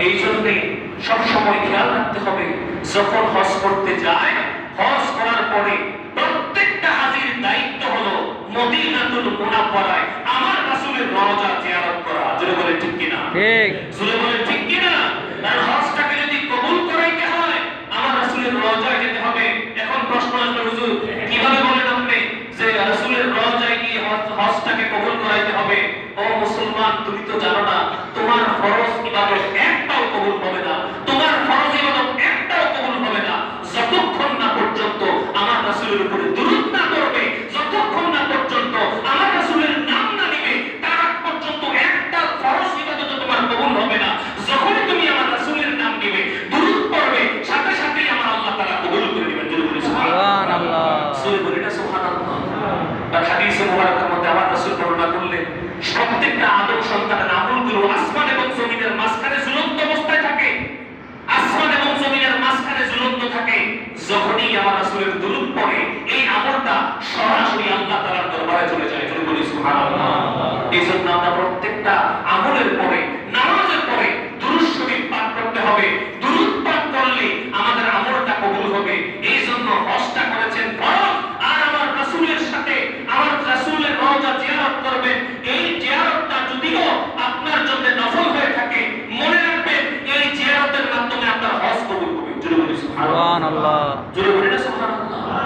এই জন্যে সবসময় খেয়াল রাখতে হবে যখন হজ করতে যায় হজ করার পরে প্রত্যেকটা হাজির দায়িত্ব হলো মদিনাতুল আমার রাসূলের রওজা জিয়ারত করা। জোরে বলে ঠিক কিনা? ঠিক। জোরে বলে ঠিক কিনা? আর হজটাকে যদি কবুল করাইতে হয় আমার রাসূলের রওজায় যেতে হবে। এখন প্রশ্ন আসবে হুজুর কীভাবে বলেন আপনি যে রাসূলের রওজায় গিয়ে হজ- হজটাকে কবুল করাইতে হবে? ও মুসলমান তুমি তো জানো না তোমার ফরজ ইবাদত বলি না আর মধ্যে আমার বর্ণনা করলেন, প্রত্যেকটা আদম সন্তানের আসমান এবং জমিনের মাঝখানে ঝুলন্ত অবস্থায় থাকে। আসমান এবং জমিনের মাঝখানে ঝুলন্ত থাকে। যখনই আমার পড়ে, এই আমলটা সরাসরি আল্লাহ তাআলার দরবারে চলে যায়। বলি এই জন্য আমরা প্রত্যেকটা আমলের পরে, নামাজের পরে দুরূদ পাঠ করতে হবে। সুবহানাল্লাহ। জোরে বলেন সুবহানাল্লাহ?